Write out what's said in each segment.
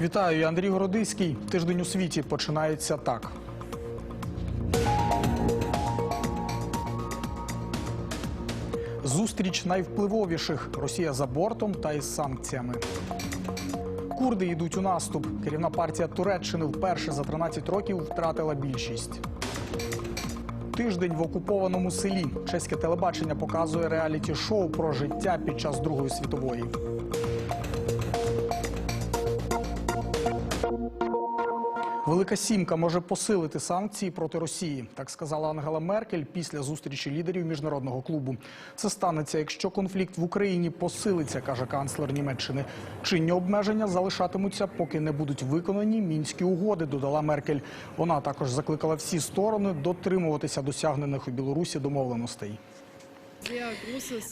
Вітаю, я Андрій Городиський. Тиждень у світі починається так. Зустріч найвпливовіших Росія за бортом та із санкціями. Курди йдуть у наступ. Керівна партія Туреччини вперше за 13 років втратила більшість. Тиждень в окупованому селі. Чеське телебачення показує реаліті-шоу про життя під час Другої світової. Велика сімка може посилити санкції проти Росії, так сказала Ангела Меркель після зустрічі лідерів міжнародного клубу. Це станеться, якщо конфлікт в Україні посилиться, каже канцлер Німеччини. Чинні обмеження залишатимуться, поки не будуть виконані мінські угоди. Додала Меркель. Вона також закликала всі сторони дотримуватися досягнених у Білорусі домовленостей.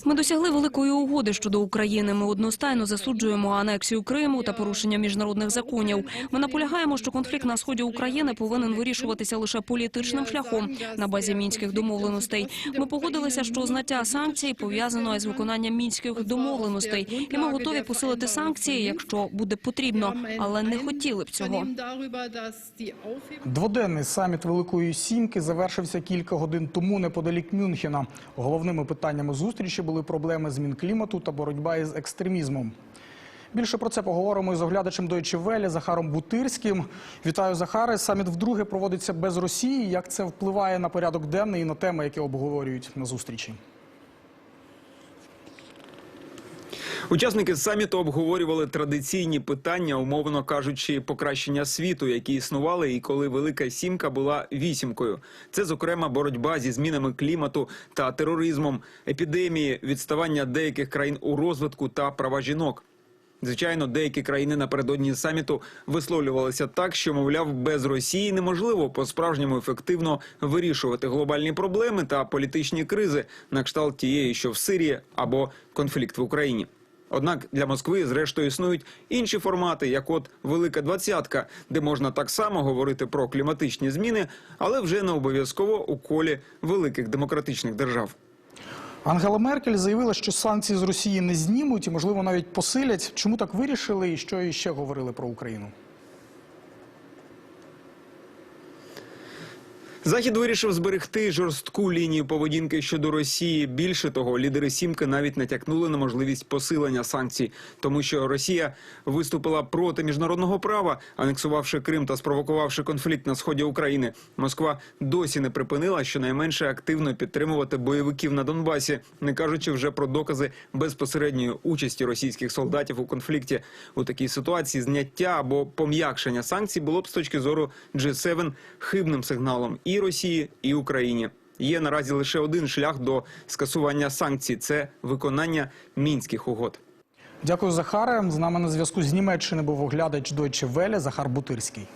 Ми досягли великої угоди щодо України. Ми одностайно засуджуємо анексію Криму та порушення міжнародних законів. Ми наполягаємо, що конфлікт на сході України повинен вирішуватися лише політичним шляхом на базі мінських домовленостей. Ми погодилися, що зняття санкцій пов'язано із виконанням мінських домовленостей, і ми готові посилити санкції, якщо буде потрібно, але не хотіли б цього. Дводенний саміт Великої Сімки завершився кілька годин тому неподалік Мюнхена. Головними питаннями зустрічі були проблеми змін клімату та боротьба із екстремізмом. Більше про це поговоримо із оглядачем Deutsche Welle Захаром Бутирським. Вітаю, Захаре. Саміт вдруге проводиться без Росії. Як це впливає на порядок денний і на теми, які обговорюють на зустрічі? Учасники саміту обговорювали традиційні питання, умовно кажучи, покращення світу, які існували, і коли Велика Сімка була вісімкою. Це, зокрема, боротьба зі змінами клімату та тероризмом, епідемії, відставання деяких країн у розвитку та права жінок. Звичайно, деякі країни напередодні саміту висловлювалися так, що мовляв, без Росії неможливо по-справжньому ефективно вирішувати глобальні проблеми та політичні кризи, на кшталт тієї, що в Сирії або конфлікт в Україні. Однак для Москви, зрештою, існують інші формати, як от Велика Двадцятка, де можна так само говорити про кліматичні зміни, але вже не обов'язково у колі великих демократичних держав. Ангела Меркель заявила, що санкції з Росії не знімуть і, можливо, навіть посилять. Чому так вирішили і що іще говорили про Україну? Захід вирішив зберегти жорстку лінію поведінки щодо Росії. Більше того, лідери сімки навіть натякнули на можливість посилення санкцій, тому що Росія виступила проти міжнародного права, анексувавши Крим та спровокувавши конфлікт на сході України. Москва досі не припинила щонайменше активно підтримувати бойовиків на Донбасі, не кажучи вже про докази безпосередньої участі російських солдатів у конфлікті. У такій ситуації зняття або пом'якшення санкцій було б з точки зору G7 хибним сигналом і Росії, і Україні. Є наразі лише один шлях до скасування санкцій це виконання мінських угод. Дякую, Захаре. З нами на зв'язку з Німеччини був оглядач Deutsche Welle Захар Бутирський.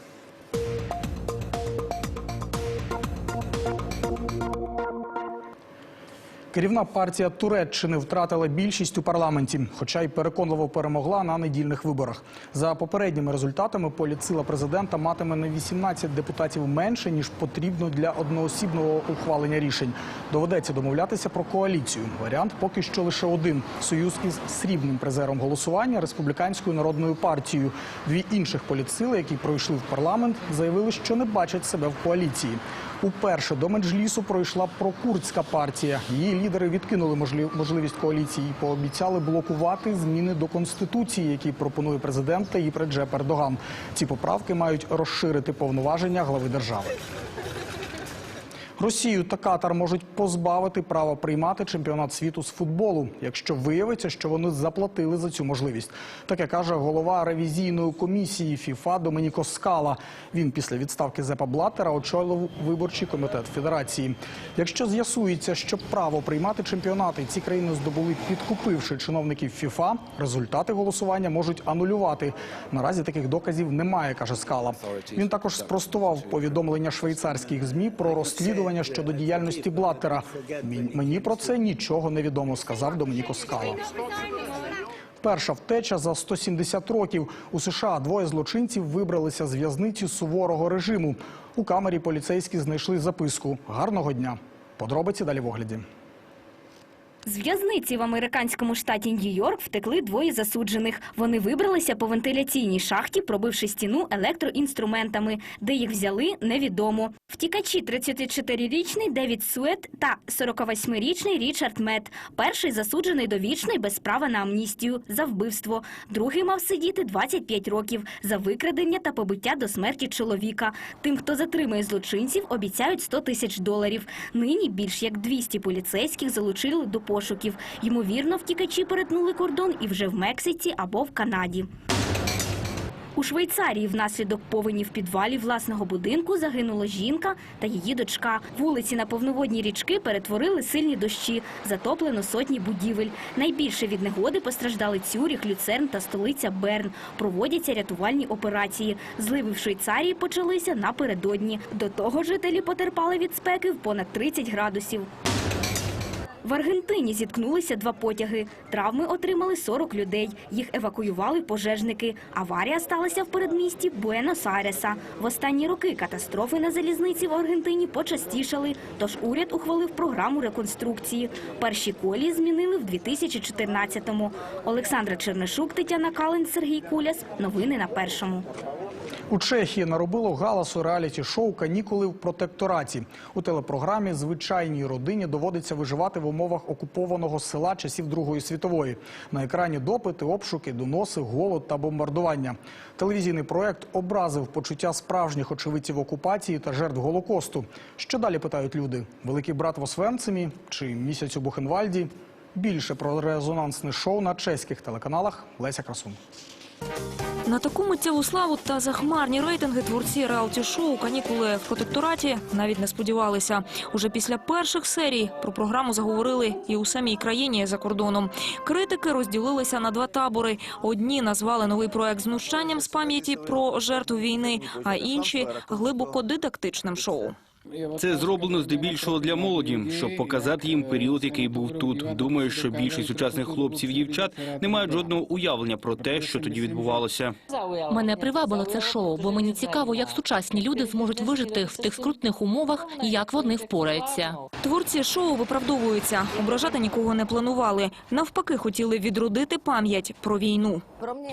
Керівна партія Туреччини втратила більшість у парламенті, хоча й переконливо перемогла на недільних виборах. За попередніми результатами політсила президента матиме на 18 депутатів менше ніж потрібно для одноосібного ухвалення рішень. Доведеться домовлятися про коаліцію. Варіант поки що лише один союз із срібним призером голосування республіканською народною партією. Дві інших політсили, які пройшли в парламент, заявили, що не бачать себе в коаліції. Уперше до меджлісу пройшла прокурдська партія. Її лідери відкинули можливість коаліції і пообіцяли блокувати зміни до конституції, які пропонує президент Таїп Реджеп Ердоган. Ці поправки мають розширити повноваження глави держави. Росію та Катар можуть позбавити права приймати чемпіонат світу з футболу, якщо виявиться, що вони заплатили за цю можливість. Таке каже голова ревізійної комісії ФІФА Домініко Скала. Він після відставки Зепа Блаттера очолив виборчий комітет федерації. Якщо з'ясується, що право приймати чемпіонати ці країни здобули, підкупивши чиновників ФІФА, результати голосування можуть анулювати. Наразі таких доказів немає, каже Скала. Він також спростував повідомлення швейцарських змі про розслідування щодо діяльності Блаттера. Мені про це нічого не відомо, сказав Домініко Скала. Перша втеча за 170 років. У США двоє злочинців вибралися з в'язниці суворого режиму. У камері поліцейські знайшли записку «Гарного дня». Подробиці далі в огляді. З в'язниці в американському штаті Нью-Йорк втекли двоє засуджених. Вони вибралися по вентиляційній шахті, пробивши стіну електроінструментами. Де їх взяли, невідомо. Втікачі 34-річний Девід Сует та 48-річний Річард Мет. Перший засуджений довічний без права на амністію за вбивство. Другий мав сидіти 25 років за викрадення та побиття до смерті чоловіка. Тим, хто затримує злочинців, обіцяють 100 тисяч доларів. Нині більш як 200 поліцейських залучили до пошуків. Ймовірно, втікачі перетнули кордон і вже в Мексиці або в Канаді. У Швейцарії внаслідок повені в підвалі власного будинку загинула жінка та її дочка. Вулиці на повноводні річки перетворили сильні дощі, затоплено сотні будівель. Найбільше від негоди постраждали Цюріх, Люцерн та столиця Берн. Проводяться рятувальні операції. Зливи в Швейцарії почалися напередодні. До того жителі потерпали від спеки в понад 30 градусів. В Аргентині зіткнулися два потяги. Травми отримали 40 людей. Їх евакуювали пожежники. Аварія сталася в передмісті Буенос-Айреса. В останні роки катастрофи на залізниці в Аргентині почастішали, тож уряд ухвалив програму реконструкції. Перші колії змінили в 2014-му. Олександра Чернишук, Тетяна Калин, Сергій Куляс. Новини на першому. У Чехії наробило галасу реаліті-шоу «Канікули в протектораті». У телепрограмі звичайній родині доводиться виживати в умовах окупованого села часів Другої світової. На екрані допити, обшуки, доноси, голод та бомбардування. Телевізійний проект образив почуття справжніх очевидців окупації та жертв Голокосту. Що далі питають люди? Великий брат в Освенцимі чи місяць у Бухенвальді? Більше про резонансне шоу на чеських телеканалах Леся Красун. На таку миттєву славу та захмарні рейтинги творці реаліті-шоу «Канікули в протектораті» навіть не сподівалися. Уже після перших серій про програму заговорили і у самій країні за кордоном. Критики розділилися на два табори. Одні назвали новий проект знущанням з пам'яті про жертву війни, а інші глибоко дидактичним шоу. Це зроблено здебільшого для молоді, щоб показати їм період, який був тут. Думаю, що більшість сучасних хлопців і дівчат не мають жодного уявлення про те, що тоді відбувалося. Мене привабило це шоу, бо мені цікаво, як сучасні люди зможуть вижити в тих скрутних умовах і як вони впораються. Творці шоу виправдовуються. Ображати нікого не планували. Навпаки, хотіли відродити пам'ять про війну.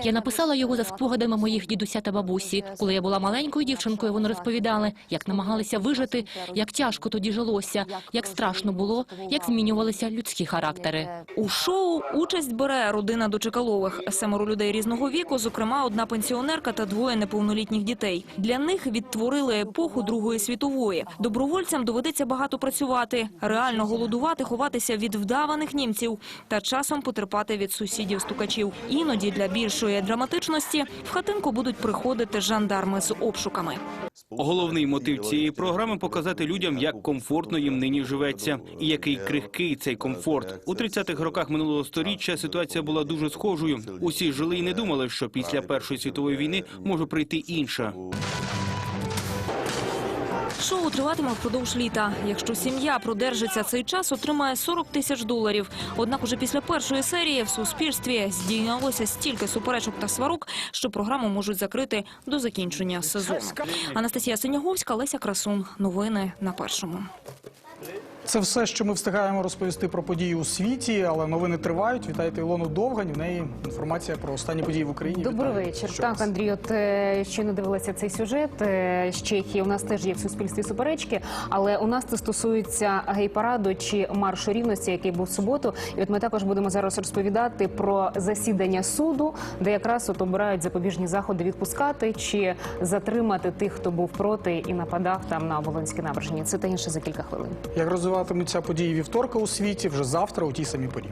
Я написала його за спогадами моїх дідуся та бабусі. Коли я була маленькою дівчинкою, вони розповідали, як намагалися вижити, як тяжко тоді жилося, як страшно було, як змінювалися людські характери. У шоу участь бере родина Дочекалових. Семеро людей різного віку, зокрема, одна пенсіонерка та двоє неповнолітніх дітей. Для них відтворили епоху Другої світової. Добровольцям доведеться багато працювати, реально голодувати, ховатися від вдаваних німців та часом потерпати від сусідів-стукачів. Іноді для більшої драматичності в хатинку будуть приходити жандарми з обшуками. Головний мотив цієї програми показати людям, як комфортно їм нині живеться, і який крихкий цей комфорт. У 30-х роках минулого сторіччя ситуація була дуже схожою. Усі жили і не думали, що після першої світової війни може прийти інша. Шоу триватиме впродовж літа. Якщо сім'я продержиться цей час, отримає 40 тисяч доларів. Однак уже після першої серії в суспільстві здійнялося стільки суперечок та сварок, що програму можуть закрити до закінчення сезону. Анастасія Синяговська, Леся Красун. Новини на першому. Це все, що ми встигаємо розповісти про події у світі, але новини тривають. Вітайте Ілону Довгань. В неї інформація про останні події в Україні. Добрий Вітаю. вечір. Що так? Андрій, от е, щойно дивилася цей сюжет е, з Чехії. У нас теж є в суспільстві суперечки, але у нас це стосується гей-параду чи маршу рівності, який був в суботу. І от ми також будемо зараз розповідати про засідання суду, де якраз от обирають запобіжні заходи відпускати чи затримати тих, хто був проти і нападав там на Волинській набережні. Це та інше за кілька хвилин. Як розвиватимуться події вівторка у світі вже завтра у тій самій порі.